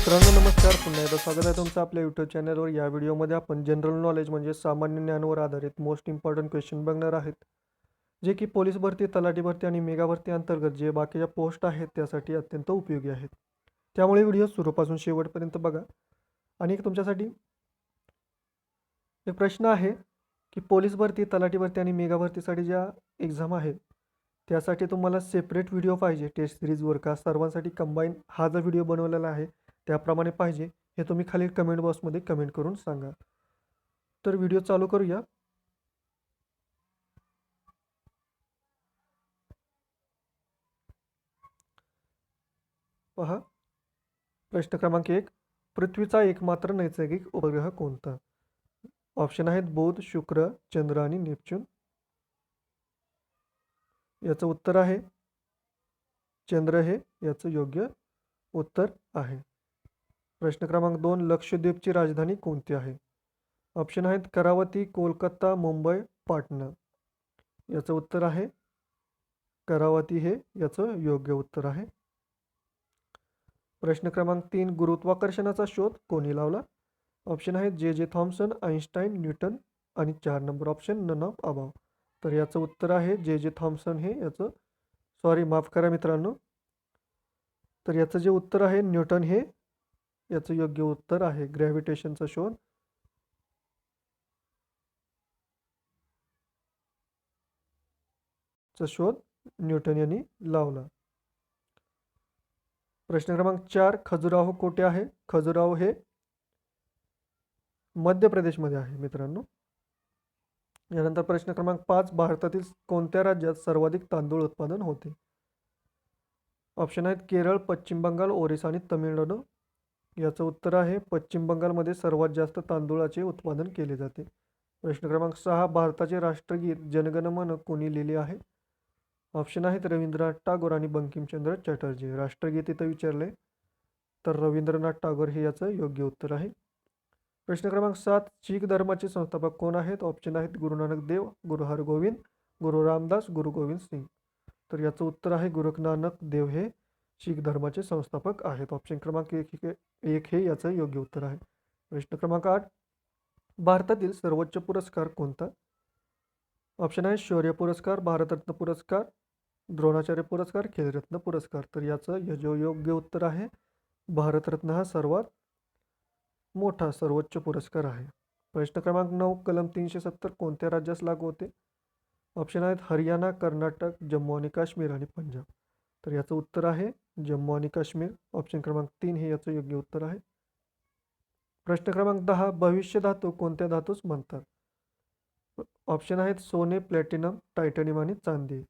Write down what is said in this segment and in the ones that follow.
मित्रांनो नमस्कार. पुन्हा एकदा स्वागत आहे तुमचं आपल्या यूट्यूब चॅनलवर या व्हिडिओमध्ये आपण जनरल नॉलेज म्हणजे सामान्य ज्ञानावर आधारित मोस्ट इम्पॉर्टंट क्वेश्चन बघणार आहेत. जे की पोलीस भरती तलाठी भरती आणि मेगा भरती अंतर्गत जे बाकीच्या पोस्ट आहेत त्यासाठी अत्यंत उपयोगी आहेत. त्यामुळे व्हिडिओ सुरूपासून शेवटपर्यंत बघा. आणि एक तुमच्यासाठी एक प्रश्न आहे की पोलीस भरती तलाठी भरती आणि मेगा भरतीसाठी ज्या एक्झाम आहेत त्यासाठी तुम्हाला सेपरेट व्हिडिओ पाहिजे. टेस्ट सिरीजवर का सर्वांसाठी कंबाईन हा जो व्हिडिओ बनवलेला आहे त्याप्रमाणे पाहिजे हे तुम्ही खाली कमेंट बॉक्समध्ये कमेंट करून सांगा. तर व्हिडिओ चालू करूया. पहा. प्रश्न क्रमांक एक. पृथ्वीचा एकमात्र नैसर्गिक उपग्रह कोणता? ऑप्शन आहेत बुध शुक्र चंद्र आणि नेपच्यून. याचं उत्तर आहे. चंद्र हे याचं योग्य उत्तर आहे. प्रश्न क्रमांक दोन लक्षद्वीपची राजधानी कोणती आहे? ऑप्शन आहेत करावती कोलकाता मुंबई पाटणा. याचं उत्तर आहे. करावती हे याचं योग्य उत्तर आहे. प्रश्न क्रमांक तीन गुरुत्वाकर्षणाचा शोध कोणी लावला? ऑप्शन आहेत जे जे थॉम्सन आईन्स्टाईन न्यूटन आणि चार नंबर ऑप्शन नन ऑफ अभाव तर याचं उत्तर आहे जे जे थॉम्सन हे याचं सॉरी माफ करा मित्रांनो. तर याचं जे उत्तर आहे न्यूटन हे याचं योग्य उत्तर आहे. ग्रॅव्हिटेशनचा शोध. चा शोध न्यूटन यांनी लावला. प्रश्न क्रमांक चार खजुराहो कोठे आहे? खजुराहो हे मध्य प्रदेशमध्ये आहे मित्रांनो. यानंतर प्रश्न क्रमांक पाच भारतातील कोणत्या राज्यात सर्वाधिक तांदूळ उत्पादन होते? ऑप्शन आहेत केरळ पश्चिम बंगाल ओरिसा आणि तमिळनाडू. याचं उत्तर आहे पश्चिम बंगालमध्ये सर्वात जास्त तांदूळाचे उत्पादन केले जाते. प्रश्न क्रमांक सहा भारताचे राष्ट्रगीत जनगणमन कोणी लिहिले आहे? ऑप्शन आहेत रवींद्रनाथ टागोर आणि बंकिमचंद्र चॅटर्जी. राष्ट्रगीत इथं विचारले तर रवींद्रनाथ टागोर हे याचं योग्य उत्तर आहे. प्रश्न क्रमांक सात शीख धर्माचे संस्थापक कोण आहेत? ऑप्शन आहेत गुरु नानक देव गुरु हरगोविंद गुरु रामदास गुरु गोविंद सिंग. तर याचं उत्तर आहे गुरु नानक देव हे शीख धर्माचे संस्थापक आहेत. ऑप्शन क्रमांक एक हे एक हे याचं योग्य उत्तर आहे. प्रश्न क्रमांक आठ. भारतातील सर्वोच्च पुरस्कार कोणता? ऑप्शन आहे शौर्य पुरस्कार भारतरत्न पुरस्कार द्रोणाचार्य पुरस्कार खेलरत्न पुरस्कार. तर याचं य- जो योग्य उत्तर आहे. भारतरत्न हा सर्वात मोठा सर्वोच्च पुरस्कार आहे. प्रश्न क्रमांक नऊ कलम तीनशे सत्तर कोणत्या राज्यास लागू होते? ऑप्शन आहेत हरियाणा कर्नाटक जम्मू आणि काश्मीर आणि पंजाब. तर याचं उत्तर आहे जम्मू आणि काश्मीर. ऑप्शन क्रमांक तीन हे याचं योग्य उत्तर आहे. प्रश्न क्रमांक दहा भविष्य धातू कोणत्या धातूस म्हणतात? ऑप्शन आहेत सोने प्लॅटिनम टायटॅनियम आणि चांदी.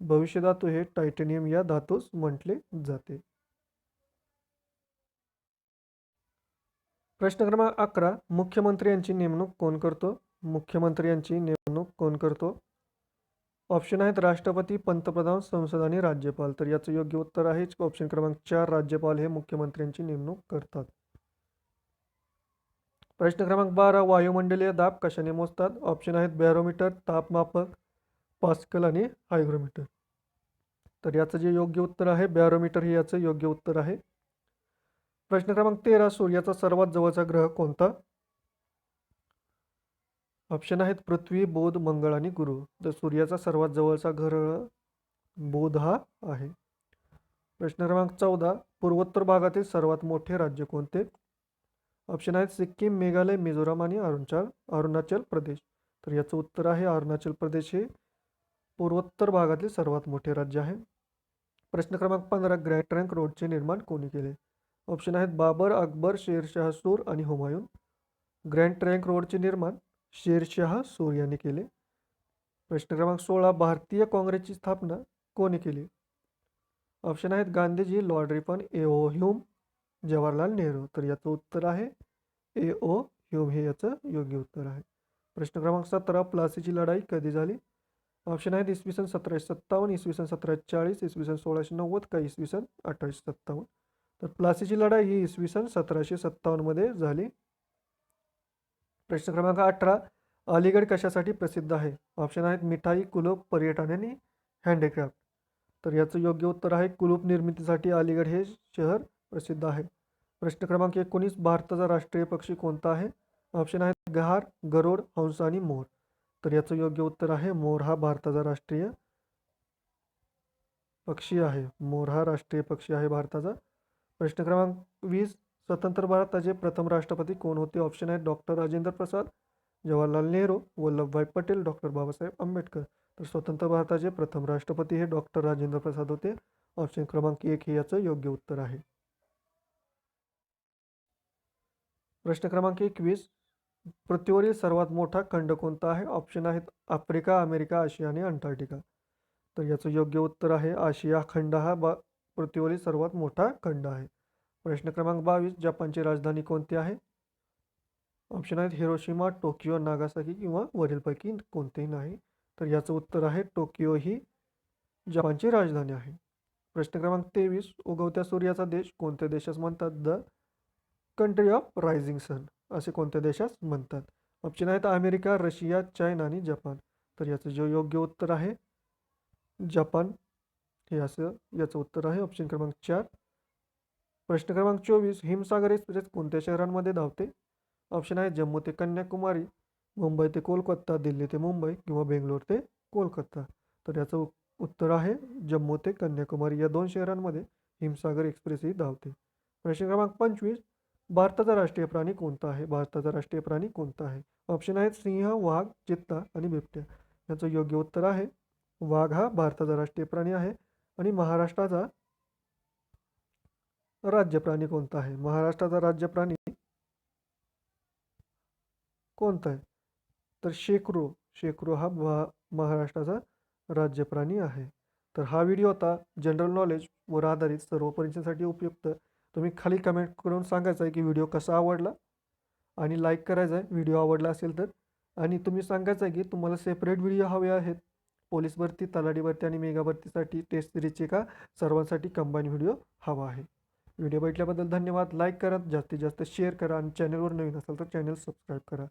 भविष्य धातू हे टायटॅनियम या धातूस म्हटले जाते. प्रश्न क्रमांक अकरा मुख्यमंत्री यांची नेमणूक कोण करतो? मुख्यमंत्री यांची नेमणूक कोण करतो? ऑप्शन आहेत राष्ट्रपती पंतप्रधान संसद आणि राज्यपाल. तर याचं योग्य उत्तर आहे ऑप्शन क्रमांक चार राज्यपाल हे मुख्यमंत्र्यांची नेमणूक करतात. प्रश्न क्रमांक बारा वायुमंडलीय दाब कशाने मोजतात? ऑप्शन आहेत बॅरोमीटर तापमापक पास्कल आणि हायग्रोमीटर. तर याचं जे योग्य उत्तर आहे बॅरोमीटर हे याचं योग्य उत्तर आहे. प्रश्न क्रमांक तेरा सूर्याचा सर्वात जवळचा ग्रह कोणता? ऑप्शन आहेत पृथ्वी बोध मंगळ आणि गुरु. तर सूर्याचा सर्वात जवळचा ग्रह बोध हा आहे. प्रश्न क्रमांक चौदा पूर्वोत्तर भागातील सर्वात मोठे राज्य कोणते? ऑप्शन आहेत सिक्कीम मेघालय मिझोराम आणि अरुणाचल अरुणाचल प्रदेश. तर याचं उत्तर आहे अरुणाचल प्रदेश हे पूर्वोत्तर भागातील सर्वात मोठे राज्य आहे. प्रश्न क्रमांक पंधरा ग्रँड ट्रँक रोडचे निर्माण कोणी केले? ऑप्शन आहेत बाबर अकबर शेरशाह सूर आणि हुमायून. ग्रँड ट्रँक रोडचे निर्माण शेरशाह सूर यांनी केले. प्रश्न क्रमांक सोळा भारतीय काँग्रेसची स्थापना कोणी केली? ऑप्शन आहेत Gandhiji Lord Ripon A O Hume Jawaharlal Nehru. तर याचं उत्तर आहे ए ओ ह्यूम हे याचं योग्य उत्तर आहे. प्रश्न क्रमांक सतरा प्लासीची लढाई कधी झाली? ऑप्शन आहेत इसवी सन सतराशे सत्तावन्न इसवी सन सतराशे चाळीस इसवी सन सोळाशे नव्वद का इसवी सन अठराशे सत्तावन्न? तर प्लासीची लढाई ही इसवी सन सतराशे सत्तावन्नमध्ये झाली. प्रश्न क्रमांक अठरा अलीगड कशासाठी प्रसिद्ध आहे? ऑप्शन आहेत मिठाई कुलूप पर्यटन आणि हँडीक्राफ्ट तर याचं योग्य उत्तर आहे कुलूप निर्मितीसाठी अलीगड हे शहर प्रसिद्ध आहे. प्रश्न क्रमांक एकोणीस भारताचा राष्ट्रीय पक्षी कोणता आहे? ऑप्शन आहेत गहार गरोड हंस आणि मोर. तर याचं योग्य उत्तर आहे मोर हा भारताचा राष्ट्रीय पक्षी आहे. मोर हा राष्ट्रीय पक्षी आहे भारताचा. प्रश्न क्रमांक वीस स्वतंत्र भारताचे प्रथम राष्ट्रपती कोण होते? ऑप्शन आहेत डॉक्टर राजेंद्र प्रसाद जवाहरलाल नेहरू वल्लभभाई पटेल डॉक्टर बाबासाहेब आंबेडकर. तर स्वतंत्र भारताचे प्रथम राष्ट्रपती हे डॉक्टर राजेंद्र प्रसाद होते. ऑप्शन क्रमांक एक हे याचं योग्य उत्तर आहे. प्रश्न क्रमांक एकवीस. पृथ्वीवरील सर्वात मोठा खंड कोणता आहे? ऑप्शन आहेत आफ्रिका अमेरिका आशिया आणि अंटार्क्टिका. तर याचं योग्य उत्तर आहे आशिया खंड हा बा पृथ्वीवरील सर्वात मोठा खंड आहे. प्रश्न क्रमांक बावीस जपानची राजधानी कोणती आहे? ऑप्शन आहेत हिरोशिमा टोकियो नागासाकी किंवा वरीलपैकी कोणतेही नाही. तर याचं उत्तर आहे टोकियो ही जपानची राजधानी आहे. प्रश्न क्रमांक तेवीस उगवत्या सूर्याचा देश कोणत्या देशास म्हणतात? The country of rising sun असे कोणत्या देशास म्हणतात? ऑप्शन आहेत अमेरिका रशिया चायना आणि जपान. तर याचं जे योग्य उत्तर आहे जपान. हे असं याचं उत्तर आहे ऑप्शन क्रमांक चार. प्रश्न क्रमांक चोवीस हिमसागर एक्सप्रेस कोणत्या शहरांमध्ये धावते? ऑप्शन आहे जम्मू ते कन्याकुमारी मुंबई ते कोलकाता दिल्ली ते मुंबई किंवा बेंगलोर ते कोलकाता. तर याचं उत्तर आहे जम्मू ते कन्याकुमारी. या दोन शहरांमध्ये हिमसागर एक्सप्रेस ही धावते. प्रश्न क्रमांक पंचवीस भारताचा राष्ट्रीय प्राणी कोणता आहे? भारताचा राष्ट्रीय प्राणी कोणता आहे? ऑप्शन आहेत सिंह वाघ चित्ता आणि बिबट्या. याचं योग्य उत्तर आहे वाघ हा भारताचा राष्ट्रीय प्राणी आहे आणि महाराष्ट्राचा राज्य प्राणी कोणता आहे? महाराष्ट्राचा राज्य प्राणी कोणता आहे? तर शेकरू शेकरू हा महा महाराष्ट्राचा राज्य प्राणी आहे. तर हा व्हिडिओ होता जनरल नॉलेज वर आधारित सर्व परीक्षेसाठी उपयुक्त. तुम्ही खाली कमेंट करून सांगायचं आहे की व्हिडिओ कसा आवडला आणि लाईक करायचा आहे. व्हिडिओ आवडला असेल तर आणि तुम्ही सांगायचं आहे की तुम्हाला सेपरेट व्हिडिओ हवे आहेत. पोलीस भरती तलाठी भरती आणि मेगा भरतीसाठी टेस्ट सिरीजचे का? सर्वांसाठी कंबाईन व्हिडिओ हवा आहे. व्हिडिओ बघितल्याबद्दल धन्यवाद. लाईक करा जास्तीत जास्त शेअर करा आणि चॅनलवर नवीन असाल तर चॅनल सबस्क्राईब करा.